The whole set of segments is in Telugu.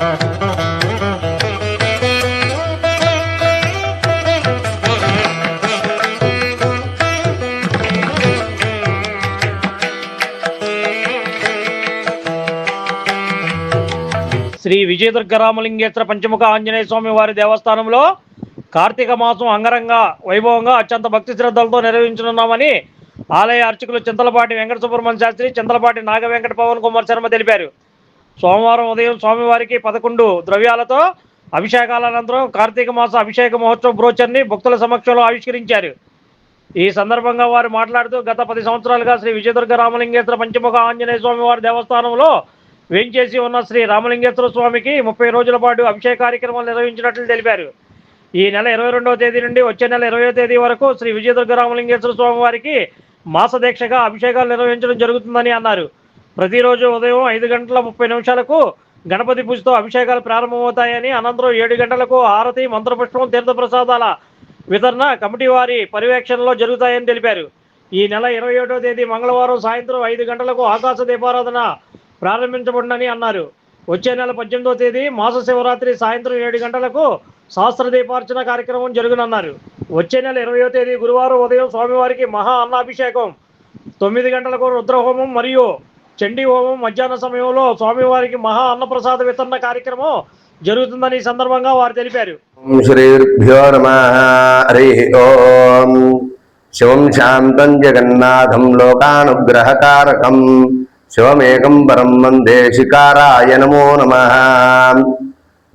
శ్రీ విజయదుర్గ రామలింగేశ్వర పంచముఖ ఆంజనేయ స్వామి వారి దేవస్థానంలో కార్తీక మాసం అంగరంగ వైభవంగా అత్యంత భక్తి శ్రద్ధలతో నిర్వహించనున్నామని ఆలయ అర్చకులు చింతలపాటి వెంకట సుబ్రహ్మణ్య శాస్త్రి చింతలపాటి నాగ వెంకట పవన్ కుమార్ శర్మ తెలిపారు. సోమవారం ఉదయం స్వామివారికి పదకొండు ద్రవ్యాలతో అభిషేకాల అనంతరం కార్తీక మాస అభిషేక మహోత్సవ బ్రోచర్ని భక్తుల సమక్షంలో ఆవిష్కరించారు. ఈ సందర్భంగా వారు మాట్లాడుతూ గత పది సంవత్సరాలుగా శ్రీ విజయదుర్గ రామలింగేశ్వర పంచముఖ ఆంజనేయ స్వామి వారి దేవస్థానంలో వేంచేసి ఉన్న శ్రీ రామలింగేశ్వర స్వామికి ముప్పై రోజుల పాటు అభిషేక కార్యక్రమాలు నిర్వహించినట్లు తెలిపారు. ఈ నెల ఇరవై రెండవ తేదీ నుండి వచ్చే నెల ఇరవై తేదీ వరకు శ్రీ విజయదుర్గ రామలింగేశ్వర స్వామి వారికి మాస దీక్షగా అభిషేకాలు నిర్వహించడం జరుగుతుందని అన్నారు. ప్రతిరోజు ఉదయం ఐదు గంటల ముప్పై నిమిషాలకు గణపతి పూజతో అభిషేకాలు ప్రారంభమవుతాయని అనంతరం ఏడు గంటలకు హారతి మంత్రపుష్పం తీర్థప్రసాదాల వితరణ కమిటీ వారి పర్యవేక్షణలో జరుగుతాయని తెలిపారు. ఈ నెల ఇరవై ఏడో తేదీ మంగళవారం సాయంత్రం ఐదు గంటలకు ఆకాశ దీపారాధన ప్రారంభించబడిందని అన్నారు. వచ్చే నెల పద్దెనిమిదో తేదీ మాస శివరాత్రి సాయంత్రం ఏడు గంటలకు శాస్త్ర దీపార్చన కార్యక్రమం జరుగునన్నారు. వచ్చే నెల ఇరవయో తేదీ గురువారం ఉదయం స్వామివారికి మహా అన్నాభిషేకం. తొమ్మిది గంటలకు రుద్రహోమం మరియు చండీ హోమం మధ్యాహ్న సమయంలో స్వామివారికి మహా అన్నప్రసాద వితరణ కార్యక్రమం జరుగుతుందని ఈ సందర్భంగా వారు తెలిపారు. నమ ఓం. శివం శాంతం జగన్నాథం లోకానుగ్రహకారకం. శివమేకం పరం వందే శికారాయ నమో నమ.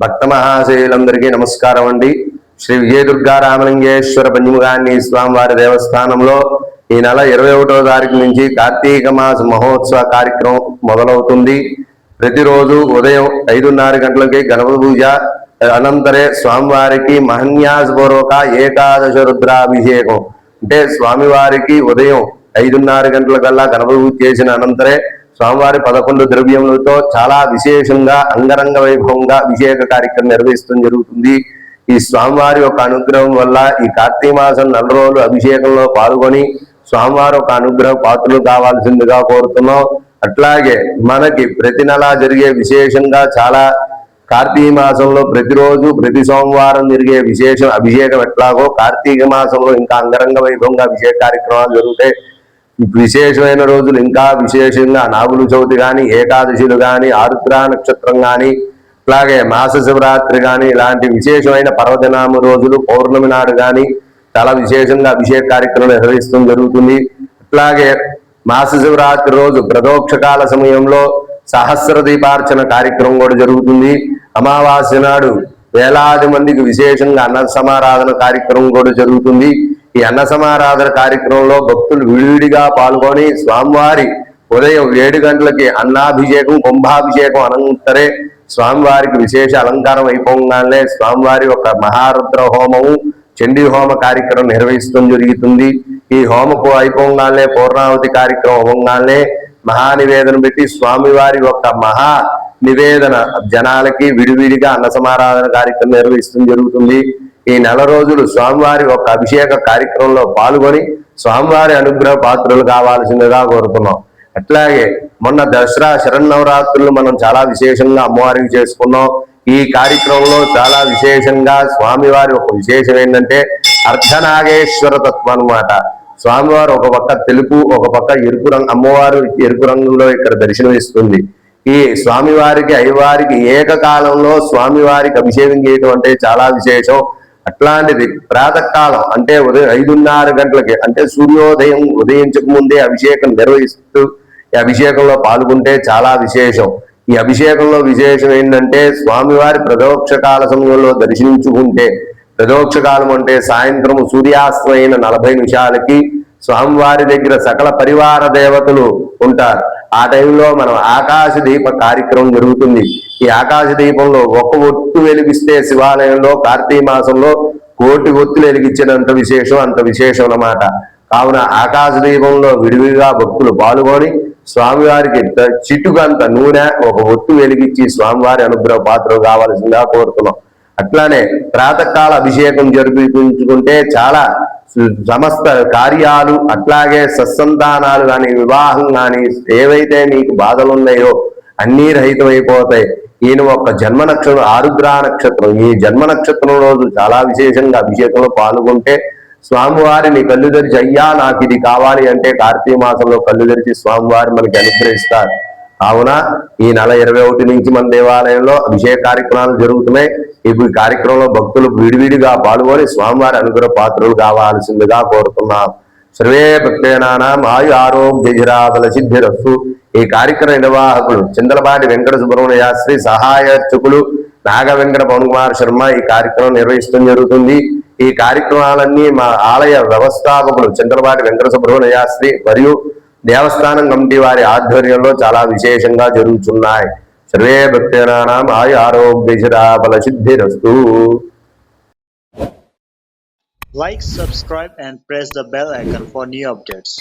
భక్త మహాశైలందరికీ నమస్కారం అండి. శ్రీ విజయదుర్గా రామలింగేశ్వర పంచముగాన్ని స్వామివారి దేవస్థానంలో ఈ నెల ఇరవై ఒకటో తారీఖు నుంచి కార్తీక మాస మహోత్సవ కార్యక్రమం మొదలవుతుంది. ప్రతిరోజు ఉదయం ఐదున్నర గంటలకి గణపతి పూజ అనంతరే స్వామివారికి మహన్యాసపూర్వక ఏకాదశ రుద్రాభిషేకం. అంటే స్వామివారికి ఉదయం ఐదున్నర గంటల కల్లా గణపతి పూజ చేసిన అనంతరే స్వామివారి పదకొండు ద్రవ్యములతో చాలా విశేషంగా అంగరంగ వైభవంగా అభిషేక కార్యక్రమం నిర్వహిస్తడం జరుగుతుంది. ఈ స్వామివారి యొక్క అనుగ్రహం వల్ల ఈ కార్తీక మాసం నెల రోజులు అభిషేకంలో పాల్గొని స్వామివారు ఒక అనుగ్రహ పాత్రలు కావాల్సిందిగా కోరుతున్నాం. అట్లాగే మనకి ప్రతి నెలా జరిగే విశేషంగా చాలా కార్తీక మాసంలో ప్రతిరోజు ప్రతి సోమవారం జరిగే విశేషం అభిషేకం ఎట్లాగో కార్తీక మాసంలో ఇంకా అంగరంగ వైభవంగా అభిషేక కార్యక్రమాలు జరుగుతాయి. విశేషమైన రోజులు ఇంకా విశేషంగా నాగులు చవితి కానీ ఏకాదశులు కానీ ఆరుద్ర నక్షత్రం కానీ అలాగే మాస శివరాత్రి కానీ ఇలాంటి విశేషమైన పర్వదినామ రోజులు పౌర్ణమి నాడు కానీ చాలా విశేషంగా అభిషేక కార్యక్రమం నిర్వహిస్తూ జరుగుతుంది. అట్లాగే మాస శివరాత్రి రోజు ప్రదోక్షకాల సమయంలో సహస్ర దీపార్చన కార్యక్రమం కూడా జరుగుతుంది. అమావాస్య నాడు వేలాది మందికి విశేషంగా అన్న సమారాధన కార్యక్రమం కూడా జరుగుతుంది. ఈ అన్న సమారాధన కార్యక్రమంలో భక్తులు విడివిడిగా పాల్గొని స్వామివారి ఉదయం ఏడు గంటలకి అన్నాభిషేకం కుంభాభిషేకం అనంతరే స్వామివారికి విశేష అలంకారం అయిపోగానే స్వామివారి ఒక మహారుద్ర హోమము చండీ హోమ కార్యక్రమం నిర్వహిస్తూ జరుగుతుంది. ఈ హోమకు అయిపోగానే పూర్ణావతి కార్యక్రమం అవ్వగానే మహానివేదన పెట్టి స్వామివారి యొక్క మహా నివేదన జనాలకి విడివిడిగా అన్న సమారాధన కార్యక్రమం నిర్వహిస్తూ జరుగుతుంది. ఈ నెల రోజులు స్వామివారి యొక్క అభిషేక కార్యక్రమంలో పాల్గొని స్వామివారి అనుగ్రహ పాత్రలు కావాల్సిందిగా కోరుతున్నాం. అట్లాగే మొన్న దసరా శరన్నవరాత్రులు మనం చాలా విశేషంగా అమ్మవారికి చేసుకున్నాం. ఈ కార్యక్రమంలో చాలా విశేషంగా స్వామివారి ఒక విశేషం ఏంటంటే అర్ధనాగేశ్వర తత్వం అన్నమాట. స్వామివారు ఒక పక్క తెలుపు ఒక పక్క ఎరుపు రంగు అమ్మవారు ఎరుపు రంగులో ఇక్కడ దర్శనమిస్తుంది ఈ స్వామివారికి అయ్యవారికి ఏకకాలంలో స్వామివారికి అభిషేకం చేయడం అంటే చాలా విశేషం. అట్లాంటిది ప్రాతకాలం అంటే ఉదయం ఐదున్నర గంటలకి అంటే సూర్యోదయం ఉదయించక ముందే అభిషేకం నిర్వహిస్తూ ఈ అభిషేకంలో పాల్గొంటే చాలా విశేషం. ఈ అభిషేకంలో విశేషం ఏంటంటే స్వామివారి ప్రదోక్ష కాల సమయంలో దర్శించుకుంటే ప్రదోక్ష కాలం అంటే సాయంత్రం సూర్యాస్తమైన నలభై నిమిషాలకి స్వామివారి దగ్గర సకల పరివార దేవతలు ఉంటారు. ఆ టైంలో మనం ఆకాశ దీప కార్యక్రమం జరుగుతుంది. ఈ ఆకాశ దీపంలో ఒక ఒట్టు వెలిగిస్తే శివాలయంలో కార్తీక మాసంలో కోటి ఒత్తులు వెలిగించినంత విశేషం అంత విశేషం అన్నమాట. కావున ఆకాశ దీపంలో విడివిడిగా భక్తులు పాల్గొని స్వామివారికి ద- చిటుకంత నూనె ఒక ఒట్టు వెలిగించి స్వామివారి అనుగ్రహ పాత్ర కావాల్సిందిగా కోరుతున్నాం. అట్లానే ప్రాతకాల అభిషేకం జరిపించుకుంటే చాలా సమస్త కార్యాలు అట్లాగే సత్సంతానాలు కానీ వివాహం కానీ ఏవైతే మీకు బాధలు ఉన్నాయో అన్నీ రహితమైపోతాయి. ఈయన ఒక జన్మ నక్షత్రం ఆరుద్ర నక్షత్రం ఈ జన్మ నక్షత్రం రోజు చాలా విశేషంగా అభిషేకంలో పాల్గొంటే స్వామివారిని కళ్ళు తెరిచి అయ్యా నాకు ఇది కావాలి అంటే కార్తీక మాసంలో కళ్ళు తెరిచి స్వామివారి మనకి అనుగ్రహిస్తారు. కావున ఈ నెల ఇరవై ఒకటి నుంచి మన దేవాలయంలో అభిషేక కార్యక్రమాలు జరుగుతున్నాయి. ఇప్పుడు ఈ కార్యక్రమంలో భక్తులు విడివిడిగా పాల్గొని స్వామివారి అనుగ్రహ పాత్రలు కావాల్సిందిగా కోరుతున్నాం. సర్వే భక్తేనాం ఆయు ఆరోగ్యరాబల సిద్ధిరస్సు ఈ కార్యక్రమ నిర్వాహకులు చిందలపాటి వెంకట సుబ్రహ్మణ్య శాస్త్రి సహాయర్చకులు నాగ వెంకట పవన్ కుమార్ శర్మ ఈ కార్యక్రమం నిర్వహించడం జరుగుతుంది. ఈ కార్యక్రమాలన్నీ మా ఆలయ వ్యవస్థాపకులు చంద్రబాటి వెంకట సుబ్రహ్మణ్యాస్త్రి మరియు దేవస్థానం కమిటీ వారి ఆధ్వర్యంలో చాలా విశేషంగా జరుగుతున్నాయి. సర్వే భక్తేనానాం ఆయు ఆరోగ్యరాబల సిద్ధిరస్తు. Like subscribe and press the bell icon for new updates